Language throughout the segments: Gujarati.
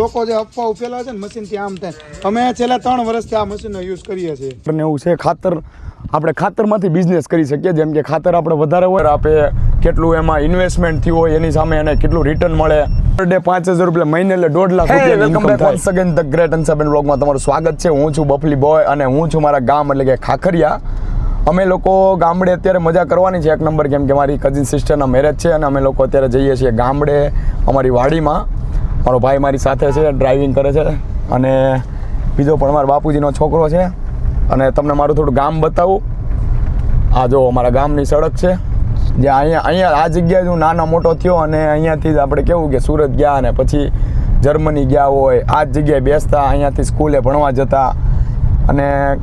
લોકો જે અફવા ઉફેલા છે ને મશીનથી આમ થાય. અમે છેલ્લા ત્રણ વર્ષથી આ મશીનનો યુઝ કરીએ છીએ. અને એવું છે ખાતર આપણે ખાતરમાંથી બિઝનેસ કરી શકીએ. જેમ કે ખાતર આપણે વધારે હોય આપે કેટલું એમાં ઇન્વેસ્ટમેન્ટ થયું હોય એની સામે એને કેટલું રિટર્ન મળે. પર ડે પાંચ હજાર રૂપિયા મહિને એટલે દોઢ લાખ રૂપિયા welcome back once again the great અનસબેન બ્લોગમાં તમારું સ્વાગત છે. હું છું બફલી બોય અને હું છું મારા ગામ એટલે કે ખાખરિયા. અમે લોકો ગામડે અત્યારે મજા કરવાની છે. એક નંબર કેમ કે મારી કઝિન સિસ્ટરના મેરેજ છે અને અમે લોકો અત્યારે જઈએ છીએ ગામડે અમારી વાડીમાં. મારો ભાઈ મારી સાથે છે ડ્રાઇવિંગ કરે છે. અને બીજો પણ મારા બાપુજીનો છોકરો છે. અને તમને મારું થોડું ગામ બતાવું. આ જો અમારા ગામની સડક છે. જે અહીંયા અહીંયા આ જગ્યાએ હું નાનો મોટો થયો અને અહીંયાથી જ આપણે કેવું કે સુરત ગયા અને પછી જર્મની ગયા હોય, આ જ જગ્યાએ બેસતા, અહીંયાથી સ્કૂલે ભણવા જતા. અને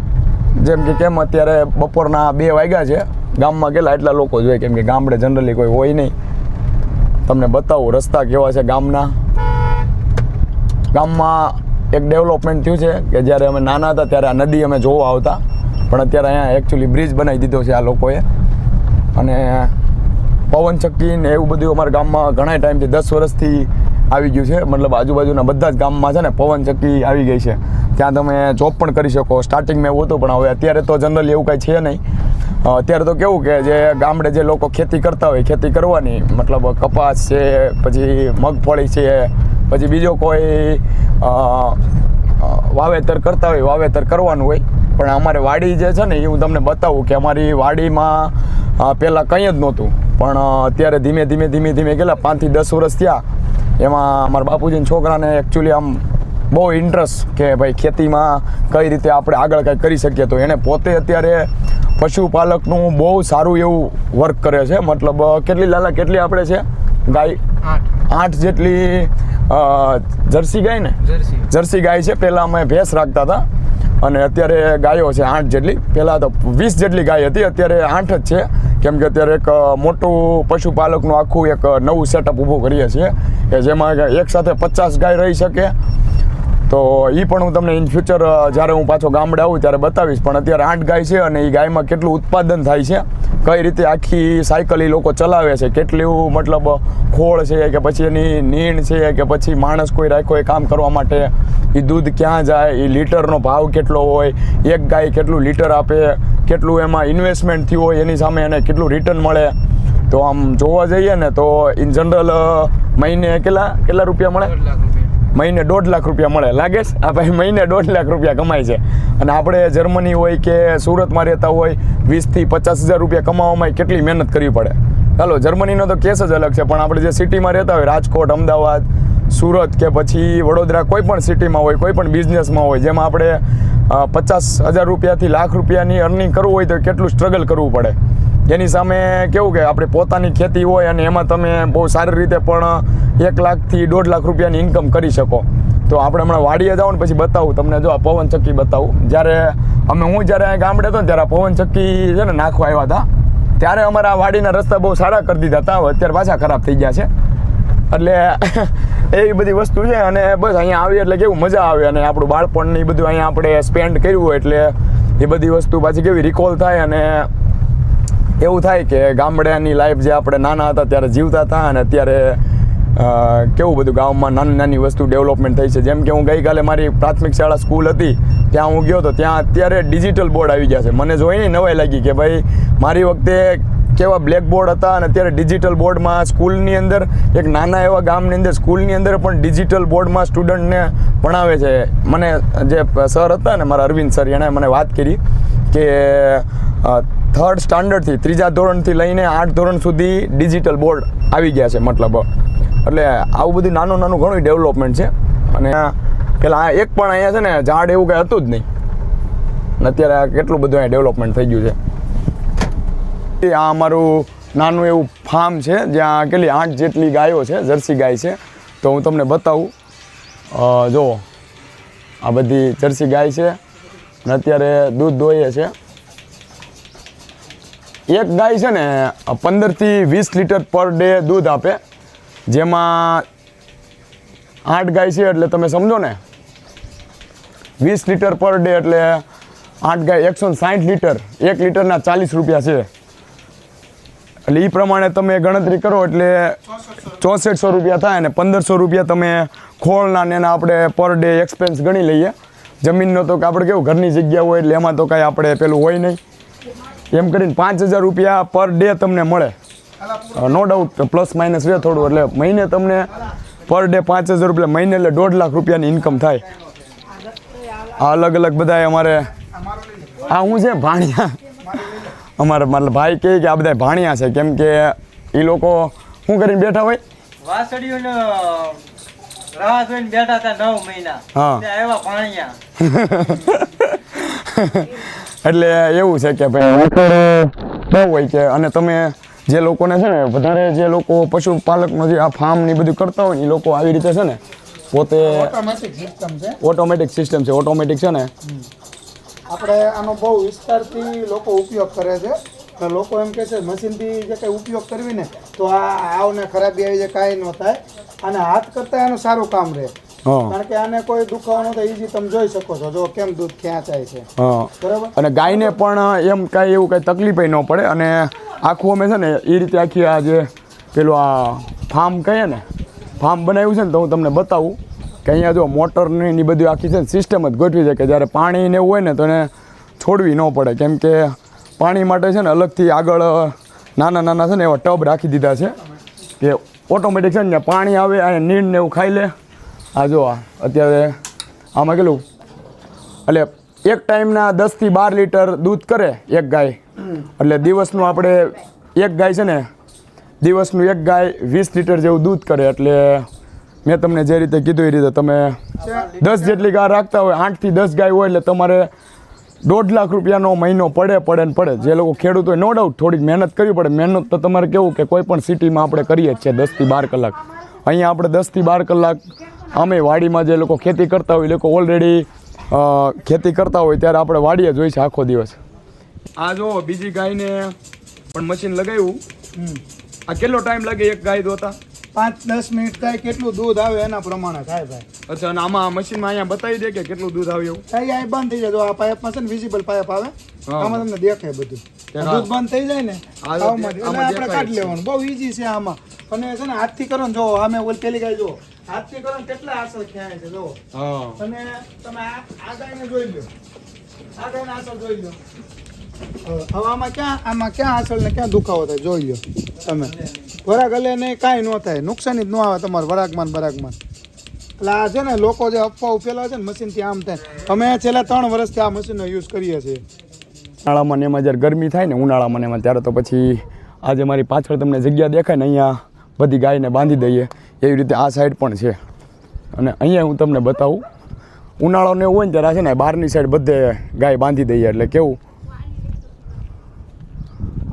જેમ કે કેમ અત્યારે બપોરના બે વાગ્યા છે. ગામમાં કેટલા એટલા લોકો જોઈએ કેમ કે ગામડે જનરલી કોઈ હોય નહીં. તમને બતાવું રસ્તા કેવા છે ગામના. ગામમાં એક ડેવલપમેન્ટ થયું છે કે જ્યારે અમે નાના હતા ત્યારે આ નદી અમે જોવા આવતા. પણ અત્યારે અહીંયા એકચ્યુઅલી બ્રિજ બનાવી દીધો છે આ લોકોએ. અને પવન ને એવું બધું અમારા ગામમાં ઘણા ટાઈમથી દસ વર્ષથી આવી ગયું છે. મતલબ આજુબાજુના બધા જ ગામમાં છે ને પવન ચક્કી આવી ગઈ છે. ત્યાં તમે જોબ પણ કરી શકો. સ્ટાર્ટિંગમાં એવું હતું, પણ હવે અત્યારે તો જનરલી એવું કાંઈ છે નહીં. અત્યારે તો કેવું કે જે ગામડે જે લોકો ખેતી કરતા હોય, ખેતી કરવાની, મતલબ કપાસ છે, પછી મગફળી છે પછી બીજો કોઈ વાવેતર કરતા હોય વાવેતર કરવાનું હોય પણ અમારે વાડી જે છે ને એ હું તમને બતાવું કે અમારી વાડીમાં પહેલાં કંઈ જ નહોતું. પણ અત્યારે ધીમે ધીમે ધીમે ધીમે ગયેલા પાંચથી દસ વર્ષ થયા એમાં અમારા બાપુજીના છોકરાને એકચ્યુઅલી આમ બહુ ઇન્ટરેસ્ટ કે ભાઈ ખેતીમાં કઈ રીતે આપણે આગળ કંઈક કરી શકીએ તો એને પોતે અત્યારે પશુપાલકનું બહુ સારું એવું વર્ક કરે છે. મતલબ કેટલી લાલા કેટલી આપણે છે? ગાય આઠ જેટલી જર્સી ગાય ને? જર્સી. ગાય છે. પહેલાં અમે ભેંસ રાખતા હતા. અને અત્યારે ગાયો છે આઠ જેટલી. પહેલાં તો વીસ જેટલી ગાય હતી. અત્યારે આઠ જ છે. કેમ કે અત્યારે એક મોટું પશુપાલકનું આખું એક નવું સેટઅપ ઊભું કરીએ છીએ કે જેમાં એક સાથે પચાસ ગાય રહી શકે. તો એ પણ હું તમને ઇન ફ્યુચર જ્યારે હું પાછો ગામડે આવું ત્યારે બતાવીશ. પણ અત્યારે આઠ ગાય છે અને એ ગાયમાં કેટલું ઉત્પાદન થાય છે, કઈ રીતે આખી સાયકલ એ લોકો ચલાવે છે, કેટલું મતલબ ખોળ છે કે પછી એની નીણ છે કે પછી માણસ કોઈ રાખ્યો એ કામ કરવા માટે એ દૂધ ક્યાં જાય એ લીટરનો ભાવ કેટલો હોય, એક ગાય કેટલું લીટર આપે, કેટલું એમાં ઇન્વેસ્ટમેન્ટ થયું હોય, એની સામે એને કેટલું રિટર્ન મળે. તો આમ જોવા જઈએ ને તો ઇન જનરલ મહિને કેટલા કેટલા રૂપિયા મળે? મહિને દોઢ લાખ રૂપિયા મળે. લાગે છે? આ ભાઈ મહિને દોઢ લાખ રૂપિયા કમાય છે. અને આપણે જર્મની હોય કે સુરતમાં રહેતા હોય, વીસથી પચાસ હજાર રૂપિયા કમાવામાં કેટલી મહેનત કરવી પડે? ચાલો, જર્મનીનો તો કેસ જ અલગ છે, પણ આપણે જે સિટીમાં રહેતા હોય, રાજકોટ, અમદાવાદ, સુરત કે પછી વડોદરા, કોઈ પણ સિટીમાં હોય, કોઈ પણ બિઝનેસમાં હોય, જેમાં આપણે પચાસ હજાર રૂપિયાથી લાખ રૂપિયાની અર્નિંગ કરવું હોય તો કેટલું સ્ટ્રગલ કરવું પડે? એની સામે કેવું કે આપણે પોતાની ખેતી હોય અને એમાં તમે બહુ સારી રીતે પણ એક લાખથી દોઢ લાખ રૂપિયાની ઇન્કમ કરી શકો. તો આપણે હમણાં વાડીએ જાઓ ને પછી બતાવું તમને. જો આ પવન ચક્કી બતાવું. જ્યારે અમે હું જ્યારે ગામડે હતો ને ત્યારે પવન ચક્કી છે ને નાખવા આવ્યા હતા. ત્યારે અમારા વાડીના રસ્તા બહુ સારા કરી દીધા હતા. અત્યારે પાછા ખરાબ થઈ ગયા છે. એટલે એવી બધી વસ્તુ છે અને બસ અહીંયા આવી એટલે કેવું મજા આવે અને આપણું બાળપણ ને એ બધું અહીંયા આપણે સ્પેન્ડ કર્યું એટલે એ બધી વસ્તુ પાછી કેવી રિકોલ થાય અને એવું થાય કે ગામડાની લાઈફ જે આપણે નાના હતા ત્યારે જીવતા હતા અને અત્યારે કેવું બધું ગામમાં નાની નાની વસ્તુ ડેવલપમેન્ટ થઈ છે. જેમ કે હું ગઈકાલે મારી પ્રાથમિક શાળા સ્કૂલ હતી, ત્યાં હું ગયો તો ત્યાં અત્યારે ડિજિટલ બોર્ડ આવી ગયા છે. મને જોઈને નવાઈ લાગી કે ભાઈ, મારી વખતે કેવા બ્લેક બોર્ડ હતા અને અત્યારે ડિજિટલ બોર્ડમાં સ્કૂલની અંદર, એક નાના એવા ગામની અંદર સ્કૂલની અંદર પણ ડિજિટલ બોર્ડમાં સ્ટુડન્ટને ભણાવે છે. મને જે સર હતા ને મારા અરવિંદ સર એણે મને વાત કરી. કે થર્ડ સ્ટાન્ડર્ડથી ત્રીજા ધોરણથી લઈને આઠ ધોરણ સુધી ડિજિટલ બોર્ડ આવી ગયા છે મતલબ. એટલે આવું બધું નાનું નાનું ઘણું ડેવલપમેન્ટ છે. અને પેલા આ એક પણ અહીંયા છે ને, ઝાડ એવું કંઈ હતું જ નહીં. અત્યારે આ કેટલું બધું અહીંયા ડેવલપમેન્ટ થઈ ગયું છે. આ અમારું નાનું એવું ફાર્મ છે, જ્યાં કેટલી આઠ જેટલી ગાયો છે, જર્સી ગાય છે. તો હું તમને બતાવું. જુઓ. આ બધી જર્સી ગાય છે. અને અત્યારે દૂધ દોઈએ છે. એક ગાય છે ને પંદરથી વીસ લીટર પર ડે દૂધ આપે. જેમાં આઠ ગાય છે એટલે તમે સમજો ને, વીસ લીટર પર ડે એટલે આઠ ગાય, એકસો સાઠ લીટર, એક લીટરના ચાલીસ રૂપિયા છે. એટલે એ પ્રમાણે તમે ગણતરી કરો એટલે ચોસઠસો રૂપિયા થાય અને પંદરસો રૂપિયા તમે ખોળના ને એના આપણે પર ડે એક્સપેન્સ ગણી લઈએ. જમીનનો તો આપણે કેવું, ઘરની જગ્યા હોય એટલે એમાં તો કાંઈ આપણે પેલું હોય નહીં. એમ કરીને પાંચ હજાર રૂપિયા પર ડે તમને મળે. નો ડાઉટ પ્લસ માઇનસ રહે થોડું, એટલે મહિને તમને પર ડે પાંચ હજાર રૂપિયા, મહિને એટલે દોઢ લાખ રૂપિયાની ઇન્કમ થાય. આ અલગ અલગ બધા અમારે, આ હું છે, ભાણિયા. અમારા મતલબ ભાઈ કહે કે આ બધા ભાણિયા છે, કેમ કે એ લોકો શું કરીને બેઠા હોય? રાહ જોઈને બેઠા હતા નવ મહિના. હા. આવ્યા પાણીયા એટલે એવું છે કે ભાઈ વાછરડો બહુ હોય કે અને તમે જે લોકોને છે ને વધારે જે લોકો પશુપાલકનો જે આ ફાર્મ ને બધું કરતા હોય ને એ લોકો આવી રીતે છે ને પોતે સિસ્ટમ ઓટોમેટિક સિસ્ટમ છે ઓટોમેટિક છે ને. આપણે આનો બહુ વિસ્તારથી લોકો ઉપયોગ કરે છે. અને લોકો એમ કહે છે મશીનથી જે કંઈ ઉપયોગ કરવી ને તો આ આવને ખરાબી આવી જાય કાંઈ ન થાય. અને હાથ કરતાં એનું સારું કામ રહે. કારણ કે આને કોઈ દુખાવાનો તો ઈઝી તમે જોઈ શકો છો. જો કેમ દૂધ ખેંચાય છે. બરાબર? અને ગાયને પણ એમ કાંઈ એવું કાંઈ તકલીફ ન પડે. અને આખું અમે છે ને એ રીતે આખી આ જે પેલું આ ફાર્મ કહીએ ને ફાર્મ બનાવ્યું છે ને તો હું તમને બતાવું કે અહીંયા જો મોટરની ને બધી આખી છે ને સિસ્ટમ જ ગોઠવી છે કે જ્યારે પાણી ને એવું હોય ને તો એને છોડવી ન પડે. કેમ કે પાણી માટે છે ને અલગથી આગળ નાના નાના છે ને એવા ટબ રાખી દીધા છે કે ઓટોમેટિક છે ને પાણી આવે અને નીર ને એવું ખાઈ લે. આ જો આ અત્યારે આમાં કેટલું? એટલે એક ટાઈમના દસથી બાર લીટર દૂધ કરે એક ગાય. એટલે દિવસનું આપણે એક ગાય છે ને દિવસનું એક ગાય વીસ લીટર જેવું દૂધ કરે. એટલે મેં તમને જે રીતે કીધું એ રીતે તમે દસ જેટલી ગાય રાખતા હોય આઠથી દસ ગાય હોય એટલે તમારે દોઢ લાખ રૂપિયાનો મહિનો પડે પડે ને પડે. જે લોકો ખેડૂત હોય નો ડાઉટ થોડીક મહેનત કરવી પડે. મહેનત તો તમારે કેવું કે કોઈ પણ સિટીમાં આપણે કરીએ જ છે દસથી બાર કલાક. અહીંયા આપણે દસથી બાર કલાક અમે વાડીમાં જે લોકો ખેતી કરતા હોય એ લોકો ઓલરેડી ખેતી કરતા હોય ત્યારે આપણે વાડીએ જ હોય છે આખો દિવસ. આ જો બીજી ગાયને પણ મશીન લગાવ્યું. આ કેટલો ટાઈમ લાગે એક ગાય દોતા? પાંચ દસ મિનિટ થાય કેટલું દૂધ આવે એના પ્રમાણે થાય ભાઈ. અચ્છા અને આમાં મશીનમાં અહીંયા બતાવી દે કે કેટલું દૂધ આવે એવું? આ બંધ થઈ જાય. જો આ પાઇપમાં છે ને વિઝિબલ પાઇપ આવે આમાં તમને દેખાય બધું. દૂધ બંધ થઈ જાય ને આપણે કાઢી લેવાનું. બહુ ઈઝી છે આમાં. અને છે ને હાથથી કરો ને જો આમે ઓલ પેલી ગાય જો હાથથી કરો ને કેટલા આસર ખ્યાય છે જો. અને તમે આ ગાયને જોઈ લો આ ગાયને આસર જોઈ લો હવે હવે આમાં ક્યાં આમાં ક્યાં આસળ ને ક્યાં દુખાવો થાય જોઈ લો તમે. વરાગ હલે નહીં કાંઈ ન થાય. નુકસાની જ ન આવે તમારે વરાગમાં ને બરાગમાં. એટલે આ છે ને લોકો જે અફવાઓ ફેલાવે છે ને મશીનથી આમ થાય. અમે છેલ્લા ત્રણ વર્ષથી આ મશીનનો યુઝ કરીએ છીએ. ઉનાળામાં ને એમાં જ્યારે ગરમી થાય ને, ઉનાળામાં ને એમાં ત્યારે તો પછી આજે મારી પાછળ તમને જગ્યા દેખાય ને, અહીંયા બધી ગાયને બાંધી દઈએ. એવી રીતે આ સાઈડ પણ છે. અને અહીંયા હું તમને બતાવું. ઉનાળોને એવું હોય ને ત્યારે છે ને, બહારની સાઈડ બધે ગાય બાંધી દઈએ. એટલે કેવું?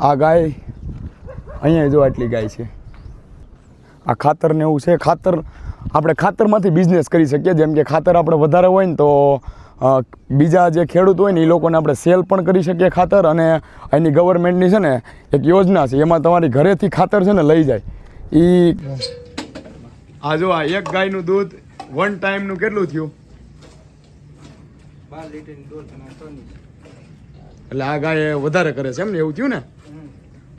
આ ગાય અહીંયા જો આટલી ગાય છે. આ ખાતર ને એવું છે ખાતર આપણે ખાતરમાંથી બિઝનેસ કરી શકીએ. જેમ કે ખાતર આપણે વધારે હોય ને તો બીજા જે ખેડૂત હોય ને એ લોકોને આપણે સેલ પણ કરી શકીએ ખાતર અને એની ગવર્મેન્ટની છે ને એક યોજના છે. એમાં તમારી ઘરેથી ખાતર છે ને લઈ જાય. એ આ જો આ એક ગાયનું દૂધ વન ટાઈમનું કેટલું થયું. એટલે આ ગાય વધારે કરે છે એમ ને? એવું થયું ને?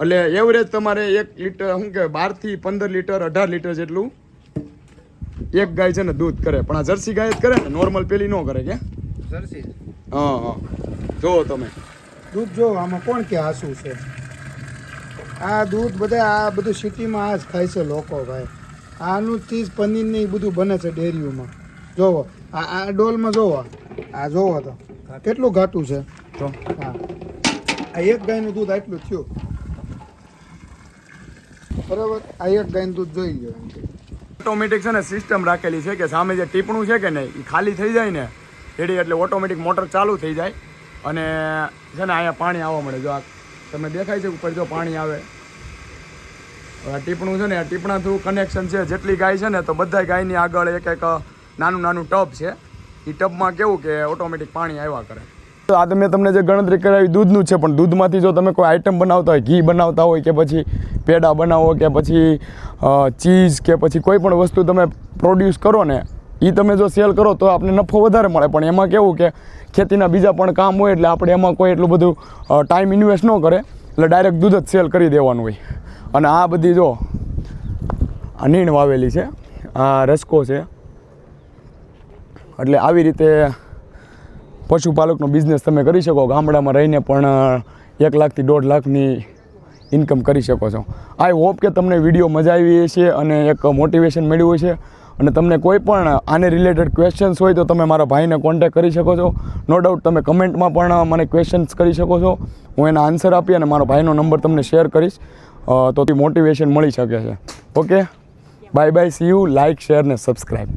એટલે એવરેજ તમારે એક લીટર શું કે બારથી પંદર લીટર અઢાર લીટર જેટલું એક ગાય છે ને દૂધ કરે. પણ આ જર્સી ગાય જ કરે ને? નોર્મલ પેલી ન કરે કે? જર્સી હા હા. જો તમે. દૂધ જો આમાં કોણ કે આસુ છે? આ દૂધ બધા આ બધું સિટીમાં આ જ ખાય છે લોકો ભાઈ. આનું ચીજ પનીર ને એ બધું બને છે ડેરીઓમાં. જોવો આ આ ડોલમાં જોવો. આ જોવો તો. કેટલું ઘાટું છે? તો હા. આ એક ગાયનું દૂધ આટલું થયું. બરાબર? આ એક ગાયનું દૂધ જોઈ ગયો ઓટોમેટિક છે ને સિસ્ટમ રાખેલી છે કે સામે જે ટીપણું છે કે નહીં એ ખાલી થઈ જાય ને એડી એટલે ઓટોમેટિક મોટર ચાલુ થઈ જાય. અને છે ને અહીંયા પાણી આવવા મળે. જો આ તમે દેખાય છે ઉપર જો પાણી આવે. હવે ટીપણું છે ને, આ ટીપણા થ્રુ કનેક્શન છે. જેટલી ગાય છે ને, તો બધા ગાયની આગળ એક એક નાનું નાનું ટબ છે. એ ટબમાં કેવું કે ઓટોમેટિક પાણી આવ્યા કરે. તો આ તો મેં તમને જે ગણતરી કરાવી, દૂધનું છે, પણ દૂધમાંથી જો તમે કોઈ આઈટમ બનાવતા હોય, ઘી બનાવતા હોય કે પછી પેડા બનાવો કે પછી ચીઝ કે પછી કોઈ પણ વસ્તુ તમે પ્રોડ્યુસ કરો ને એ તમે જો સેલ કરો તો આપણે નફો વધારે મળે. પણ એમાં કેવું કે ખેતીના બીજા પણ કામ હોય એટલે આપણે એમાં કોઈ એટલું બધું ટાઈમ ઇન્વેસ્ટ ન કરે. એટલે ડાયરેક્ટ દૂધ જ સેલ કરી દેવાનું હોય. અને આ બધી જો આ વાવેલી છે, આ રસકો છે. એટલે આવી રીતે પશુપાલકનો બિઝનેસ તમે કરી શકો, ગામડામાં રહીને પણ એક લાખથી દોઢ લાખની ઇન્કમ કરી શકો છો. આઈ હોપ કે તમને વીડિયો મજા આવી છે અને એક મોટિવેશન મળ્યું છે અને તમને કોઈ પણ આને રિલેટેડ ક્વેશ્ચન્સ હોય તો તમે મારા ભાઈને કોન્ટેક્ટ કરી શકો છો. નો ડાઉટ તમે કમેન્ટમાં પણ મને ક્વેશ્ચન્સ કરી શકો છો. હું એના આન્સર આપી અને મારો ભાઈનો નંબર તમને શેર કરીશ. તો મોટિવેશન મળી શકે છે. Okay bye bye see you like share ને સબસ્ક્રાઈબ